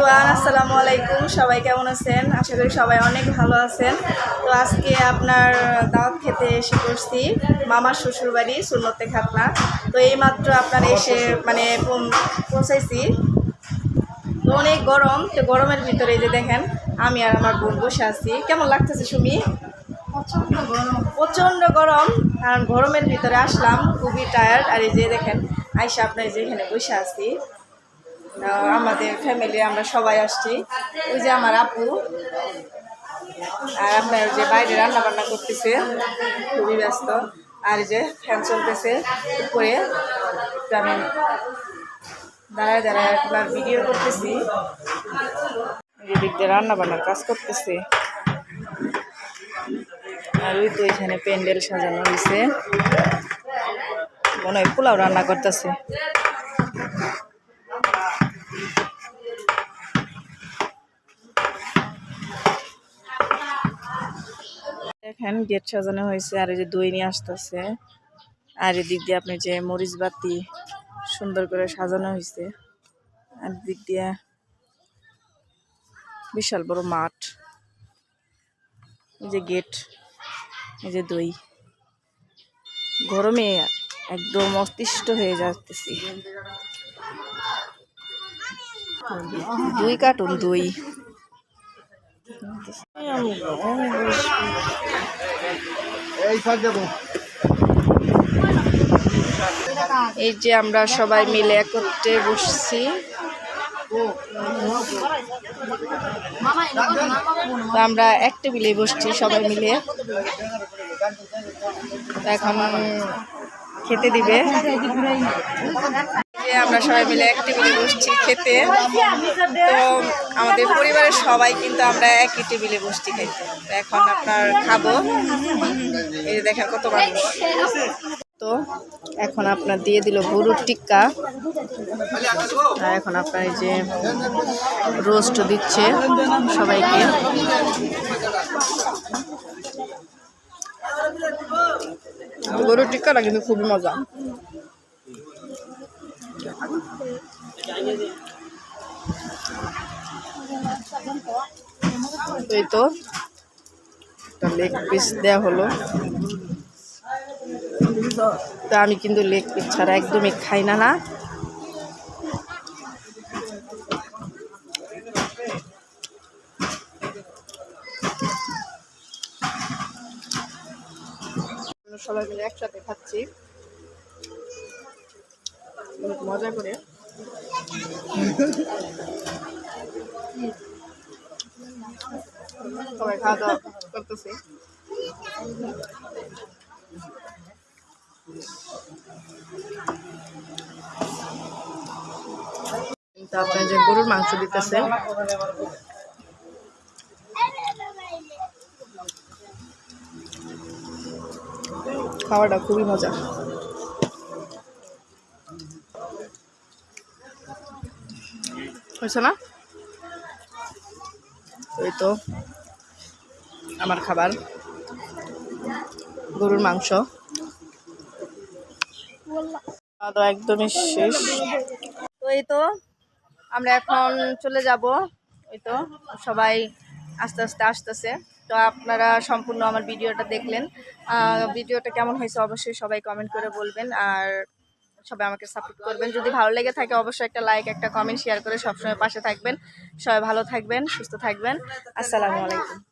Everyone আসসালামু আলাইকুম। সবাই কেমন আছেন? আশা করি সবাই অনেক ভালো আছেন। তো আজকে আপনার দাওয়াত খেতে এসে করছি মামার শ্বশুরবাড়ি সুন্নতে খাতনা। তো এইমাত্র আপনার এসে মানে পৌঁছাইছি। তো অনেক গরম তো গরমের ভিতরে এই যে দেখেন আমি আর আমার বোন বসে আছি। কেমন লাগতেছে সুমি? প্রচণ্ড গরম। কারণ গরমের ভিতরে আসলাম খুবই টায়ার্ড আর এই যে দেখেন আইসা আপনার এই যে এখানে বসে আছি। আমাদের ফ্যামিলি আমরা সবাই আসছি। ওই যে আমার আপু, আর আপনার যে বাইরে রান্না বান্না করতেছে, খুবই ব্যস্ত। আর যে ফ্যান চলতেছে উপরে। আমি দাঁড়ায় দাঁড়ায় আপনার ভিডিও করতেছি। এদিক রান্না বান্নার কাজ করতেছে। আর ওই তো এখানে প্যান্ডেল সাজানো হয়েছে মনে হয় পোলাও রান্না করতেছে। দেখেন, গেট সাজানো হয়েছে, আর এই যে দই নিয়ে আসতেছে। আর এদিক দিয়ে আপনি যে মরিচ বাতি সুন্দর করে সাজানো হয়েছে, আর দিক দিয়ে বিশাল বড় মাঠ। এই যে গেট, এই যে দই। গরমে একদম অতিষ্ঠ হয়ে যাচ্তেছি দুই কার্টুন দই। এই যে আমরা সবাই মিলে একত্রে বসছি। আমরা এক টেবিলে বসছি সবাই মিলে। এখন খেতে দিবে। যে আমরা সবাই মিলে টেবিলে বসছি খেতে। তো আমাদের পরিবারের সবাই কিন্তু আমরা একই টেবিলে বসছি খেতে। তো এখন আপনার খাব। এই দেখেন কত মানুষ। তো এখন আপনার দিয়ে দিল গরুর টিক্কা। আর এখন আপনার এই যে রোস্ট দিচ্ছে সবাইকে। গরুর টিক্কাটা কিন্তু খুবই মজা। এই তো লেগ পিস দেওয়া হলো। তো আমি কিন্তু লেগ পিস ছাড়া একদমই খাই না না। সবাই মিলে একসাথে খাচ্ছি। অনেক মজা করে। সবাই খাওয়া দাওয়া করতেছি। কিন্তু যে গরুর মাংস দিতেছে। খাওয়াটা খুবই মজা হয়েছে না? ওই তো আমার খাবার, গরুর মাংস। একদমই শেষ। তো তো আমরা এখন চলে যাব। ওই তো সবাই আস্তে আস্তে আসতেছে। তো আপনারা সম্পূর্ণ আমার ভিডিওটা দেখলেন। ভিডিওটা কেমন হয়েছে অবশ্যই সবাই কমেন্ট করে বলবেন। আর সবাই আমাকে সাপোর্ট করবেন। যদি ভালো লেগে থাকে, অবশ্যই একটা লাইক একটা কমেন্ট শেয়ার করে সবসময় পাশে থাকবেন। সবাই ভালো থাকবেন, সুস্থ থাকবেন। আসসালামু আলাইকুম।